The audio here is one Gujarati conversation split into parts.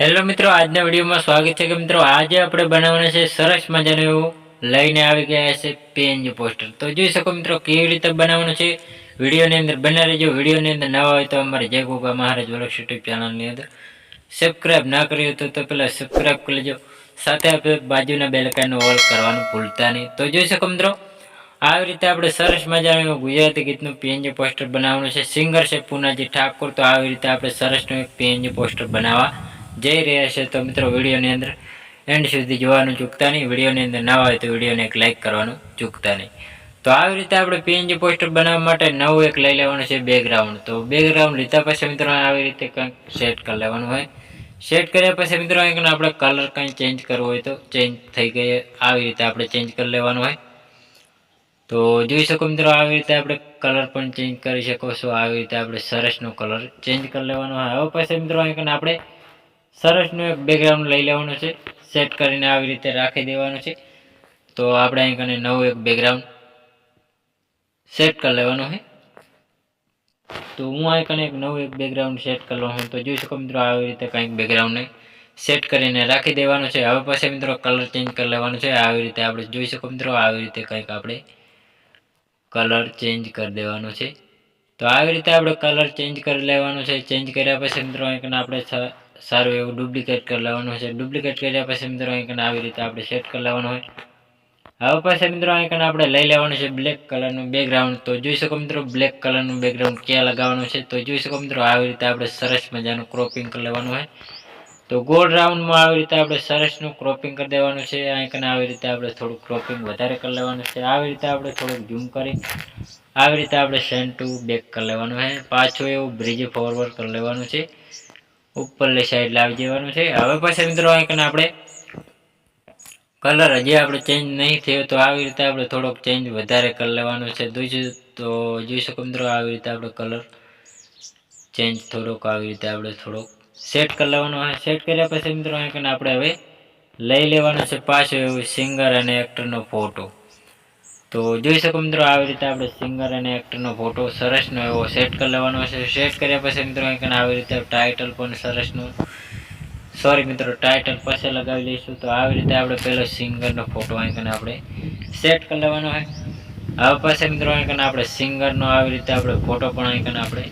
હેલો મિત્રો, આજના વિડીયોમાં સ્વાગત છે કે મિત્રો, આજે આપણે બનાવવાના છે સરસ મજાનું એવું લઈને આવી ગયા છે પીએનજી પોસ્ટર તો જોઈ શકો મિત્રો, કેવી રીતે બનાવવાનું છે? વિડીયોની અંદર બના રહેજો. વિડીયોની અંદર નવા હોય તો અમારે જય ગોપા મહારાજ વલક્ષ યુટ્યુબ ચેનલની અંદર સબસ્ક્રાઇબ ના કર્યું હતું તો પહેલાં સબસ્ક્રાઈબ કરી લેજો. સાથે આપણે બાજુના બેલકાઈનો ઓલ કરવાનું ભૂલતા નહીં. તો જોઈ શકો મિત્રો, આવી રીતે આપણે સરસ મજાનું ગુજરાતી ગીતનું પીએનજી પોસ્ટર બનાવવાનું છે. સિંગર છે પૂનાજી ઠાકોર, તો આવી રીતે આપણે સરસનું એક પીએનજી પોસ્ટર બનાવવા જઈ રહ્યા છે તો મિત્રો વિડીયોની અંદર એન્ડ સુધી જોવાનું ચૂકતા નહીં. વિડીયોની અંદર ના હોય તો વિડીયોને એક લાઇક કરવાનું ચૂકતા નહીં. તો આવી રીતે આપણે પીએનજી પોસ્ટર બનાવવા માટે નવું એક લઈ લેવાનું છે બેકગ્રાઉન્ડ તો બેકગ્રાઉન્ડ લીધા પછી મિત્રો આવી રીતે કંઈક સેટ કરી લેવાનું હોય. સેટ કર્યા પછી મિત્રો અહીં આપણે કલર કંઈ ચેન્જ કરવો હોય તો ચેન્જ થઈ ગઈ આવી રીતે આપણે ચેન્જ કરી લેવાનું હોય. તો જોઈ શકો મિત્રો આવી રીતે આપણે કલર પણ ચેન્જ કરી શકો છો. આવી રીતે આપણે સરસનો કલર ચેન્જ કરી લેવાનો હોય. હવે પછી મિત્રો અહીં આપણે સરસનું એક બેકગ્રાઉન્ડ લઈ લેવાનું છે. સેટ કરીને આવી રીતે રાખી દેવાનું છે. તો આપણે અહીં કને નવું એક બેકગ્રાઉન્ડ સેટ કરી લેવાનું છે. તો હું અહીં કને એક નવું એક બેકગ્રાઉન્ડ સેટ કરવાનું હું તો જોઈ શકો મિત્રો આવી રીતે કંઈક બેકગ્રાઉન્ડને સેટ કરીને રાખી દેવાનું છે. હવે પછી મિત્રો કલર ચેન્જ કરી લેવાનું છે. આવી રીતે આપણે જોઈ શકો મિત્રો આવી રીતે કંઈક આપણે કલર ચેન્જ કરી દેવાનો છે. તો આવી રીતે આપણે કલર ચેન્જ કરી લેવાનો છે. ચેન્જ કર્યા પછી મિત્રો અહીં આપણે સારું એવું ડુપ્લિકેટ કરી લેવાનું છે. ડુપ્લિકેટ કર્યા પછી મિત્રો અહીં આવી રીતે આપણે સેટ કરી લેવાનું હોય. હવે પછી મિત્રો અહીં આપણે લઈ લેવાનું છે બ્લેક કલરનું બેકગ્રાઉન્ડ તો જોઈ શકો મિત્રો બ્લેક કલરનું બેકગ્રાઉન્ડ ક્યાં લગાવવાનું છે? તો જોઈ શકો મિત્રો આવી રીતે આપણે સરસ મજાનું ક્રોપિંગ કરી લેવાનું હોય. તો ગોળ રાઉન્ડમાં આવી રીતે આપણે સરસનું ક્રોપિંગ કરી દેવાનું છે. અહીં કને આવી રીતે આપણે થોડું ક્રોપિંગ વધારે કરી લેવાનું છે. આવી રીતે આપણે થોડુંક ઝૂમ કરી. આવી રીતે આપણે સેન્ટ ટુ બેક કરી લેવાનું છે પાછું એવું બ્રિજ ફોરવર્ડ કરી લેવાનું છે. ઉપરલી સાઈડ લાવી દેવાનું છે. હવે પછી મિત્રો આઈકન કને આપણે કલર હજી આપણે ચેન્જ નહીં થયો તો આવી રીતે આપણે થોડોક ચેન્જ વધારે કરી લેવાનો છે. જોઈશું તો જોઈ શકો મિત્રો આવી રીતે આપણે કલર ચેન્જ થોડોક આવી રીતે આપણે થોડોક સેટ કરી લેવાનો હોય સેટ કર્યા પછી મિત્રો અહીં આપણે હવે લઈ લેવાનો છે પાછો સિંગર અને એક્ટરનો ફોટો તો જોઈ શકો મિત્રો આવી રીતે આપણે સિંગર અને એક્ટરનો ફોટો સરસનો એવો સેટ કરી લેવાનો છે સેટ કર્યા પછી મિત્રો અહીં આવી રીતે ટાઇટલ પણ સરસનું સોરી મિત્રો ટાઇટલ પછી લગાવી લઈશું તો આવી રીતે આપણે પહેલો સિંગરનો ફોટો અહીં કને આપણે સેટ કરી લેવાનો હોય હવે પછી મિત્રો અહીં કને આપણે સિંગરનો આવી રીતે આપણે ફોટો પણ અહીં કને આપણે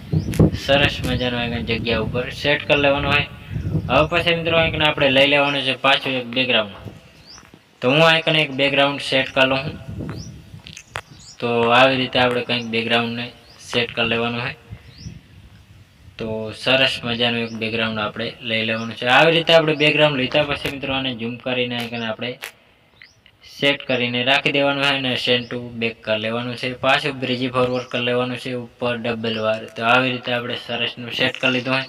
સરસ મજાનો અહીં કને જગ્યા ઉપર સેટ કરી લેવાનો હોય હવે પછી મિત્રો અહીં કને આપણે લઈ લેવાનું છે પાછું એક બેકગ્રાઉન્ડ તો હું અહીં કને એક બેકગ્રાઉન્ડ સેટ કરી લઉં તો આવી રીતે આપણે કંઈક બેકગ્રાઉન્ડને સેટ કરી લેવાનું હોય. તો સરસ મજાનું એક બેકગ્રાઉન્ડ આપણે લઈ લેવાનું છે. આવી રીતે આપણે બેકગ્રાઉન્ડ લીધા પછી મિત્રો આને ઝૂમ કરીને આપણે સેટ કરીને રાખી દેવાનું હોય અને સેન્ટ ટુ બેક કરી લેવાનું છે. પાછું બ્રિજી ફોરવર્ડ કરી લેવાનું છે. ઉપર ડબલ વાર તો આવી રીતે આપણે સરસનું સેટ કરી લીધું હોય.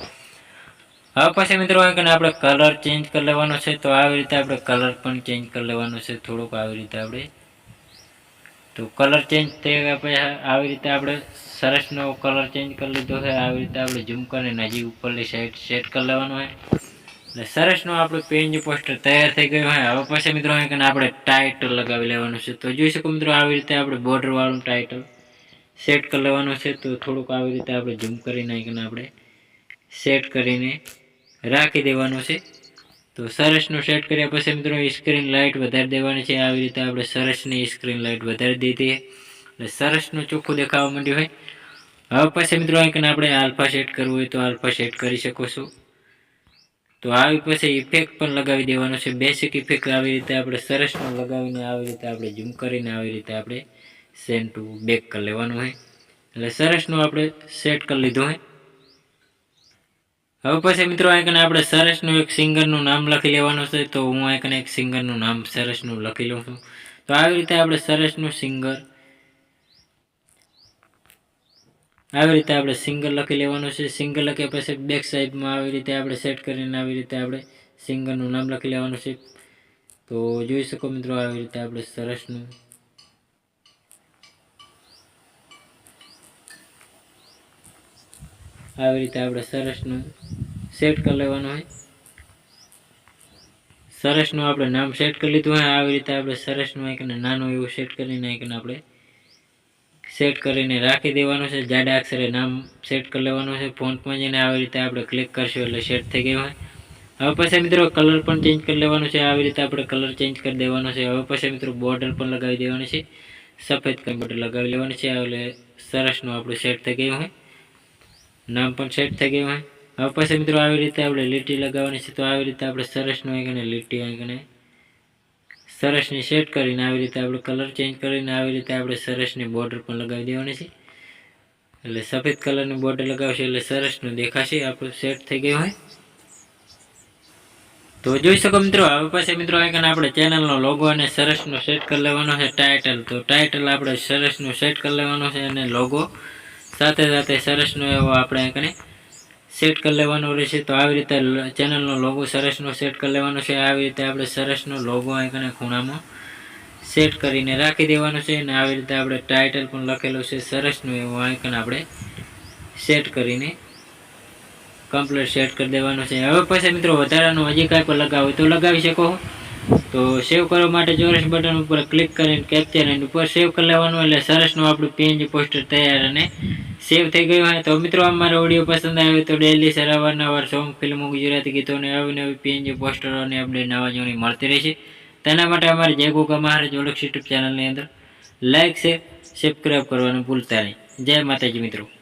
હવે પછી મિત્રો અહીં કને આપણે કલર ચેન્જ કરી લેવાનો છે. તો આવી રીતે આપણે કલર પણ ચેન્જ કરી લેવાનો છે. થોડુંક આવી રીતે આપણે તો કલર ચેન્જ થઈ ગયા પછી આવી રીતે આપણે સરસનો કલર ચેન્જ કરી લીધો છે. આવી રીતે આપણે ઝૂમ કરીને નજીક ઉપરની સાઈડ સેટ કરી લેવાનું હોય. એટલે સરસનો આપણો પેન્જ પોસ્ટર તૈયાર થઈ ગયો હોય. હવે પછી મિત્રો કને આપણે ટાઇટલ લગાવી લેવાનું છે. તો જોઈ શકો મિત્રો આવી રીતે આપણે બોર્ડરવાળું ટાઇટલ સેટ કરી લેવાનું છે. તો થોડુંક આવી રીતે આપણે ઝૂમ કરીને આપણે સેટ કરીને રાખી દેવાનું છે. તો સરસનું સેટ કર્યા પછી મિત્રો સ્ક્રીન લાઇટ વધારી દેવાની છે. આવી રીતે આપણે સરસની સ્ક્રીન લાઇટ વધારી દીધી. એટલે સરસનું ચોખ્ખું દેખાવા માંડ્યું હોય હવે પછી મિત્રો અહીં આપણે આલ્ફા સેટ કરવું હોય તો આલ્ફા સેટ કરી શકો છો. તો આવી પછી ઇફેક્ટ પણ લગાવી દેવાનો છે. બેસિક ઇફેક્ટ આવી રીતે આપણે સરસનું લગાવીને આવી રીતે આપણે ઝૂમ કરીને આવી રીતે આપણે સેન્ટ ટુ બેક કરી લેવાનું હોય એટલે સરસનું આપણે સેટ કરી લીધું હોય હવે પછી મિત્રો અહીં કને આપણે સરસનું એક સિંગરનું નામ લખી લેવાનું છે, તો હું અહીં એક સિંગરનું નામ સરસનું લખી લઉં છું. તો આવી રીતે આપણે સરસનું સિંગર આવી રીતે આપણે સિંગર લખી લેવાનું છે. સિંગર લખ્યા પછી બેક સાઈડમાં આવી રીતે આપણે સેટ કરીને આવી રીતે આપણે સિંગરનું નામ લખી લેવાનું છે. તો જોઈ શકો મિત્રો આવી રીતે આપણે સરસનું આવી રીતે આપણે સરસનું સેટ કરી લેવાનું હોય. સરસનું આપણે નામ સેટ કરી લીધું હોય. આવી રીતે આપણે સરસનું એક નાનું એવું સેટ કરીને એક આપણે સેટ કરીને રાખી દેવાનું છે. જાડા અક્ષરે નામ સેટ કરી લેવાનું છે. ફોન્ટમાં જઈને આવી રીતે આપણે ક્લિક કરશું એટલે સેટ થઈ ગયું હોય. હવે પછી મિત્રો કલર પણ ચેન્જ કરી લેવાનો છે. આવી રીતે આપણે કલર ચેન્જ કરી દેવાનો છે. હવે પછી મિત્રો બોર્ડર પણ લગાવી દેવાની છે. સફેદ કમ્પ્યુટર લગાવી લેવાનું છે. એટલે સરસનું આપણું સેટ થઈ ગયું હોય. નામ પણ સેટ થઈ ગયું હોય. હવે પછી મિત્રો આવી રીતે આપણે લીટી લગાવવાની છે, તો આવી રીતે આપણે સરસનું આંકને લીટી આંગણે સરસની સેટ કરીને આવી રીતે આપણે કલર ચેન્જ કરીને આવી રીતે આપણે સરસની બોર્ડર પણ લગાવી દેવાની છે. એટલે સફેદ કલરની બોર્ડર લગાવશે એટલે સરસનું દેખાશે, આપણું સેટ થઈ ગયું હોય. તો જોઈ શકો મિત્રો, હવે પછી મિત્રો આગળ આપણે ચેનલનો લોગો અને સરસનો સેટ કરી લેવાનો છે ટાઇટલ તો ટાઇટલ આપણે સરસનું સેટ કરી લેવાનો છે અને લોગો સાથે સાથે સરસનો એવો આપણે કને સેટ કરી લેવાનો રહેશે. તો આવી રીતે ચેનલનો લોગો સરસનો સેટ કરી લેવાનો છે. આવી રીતે આપણે સરસનો લોગો અહીં ખૂણામાં સેટ કરીને રાખી દેવાનો છે અને આવી રીતે આપણે ટાઇટલ પણ લખેલું છે સરસનું એવું આઇકન આપણે સેટ કરીને કમ્પ્લીટ સેટ કરી દેવાનું છે. હવે પછી મિત્રો વધારાનું હજી કાંઈ પણ લગાવું તો લગાવી શકો તો સેવ કરવા માટે ચોરસ બટન ઉપર ક્લિક કરીને કેપ્ચર એન્ડ ઉપર સેવ કરી લેવાનું. એટલે સરસનું આપણું પીએનજી પોસ્ટર તૈયાર અને સેવ થઈ ગયું હોય તો મિત્રો, અમારો ઓડિયો પસંદ આવ્યો તો ડેલી સરાવારનાવાર સોંગ ફિલ્મો ગુજરાતી ગીતોને આવી નવી પીએનજી પોસ્ટરો અને અપડેટ નવા જોણી મળતી રહેશે. તેના માટે અમારે જય ગોગા મહારાજ ઓળખ યુટ્યુબ ચેનલની અંદર લાઇક છે સબસ્ક્રાઈબ કરવાનું ભૂલતા નહીં. જય માતાજી મિત્રો.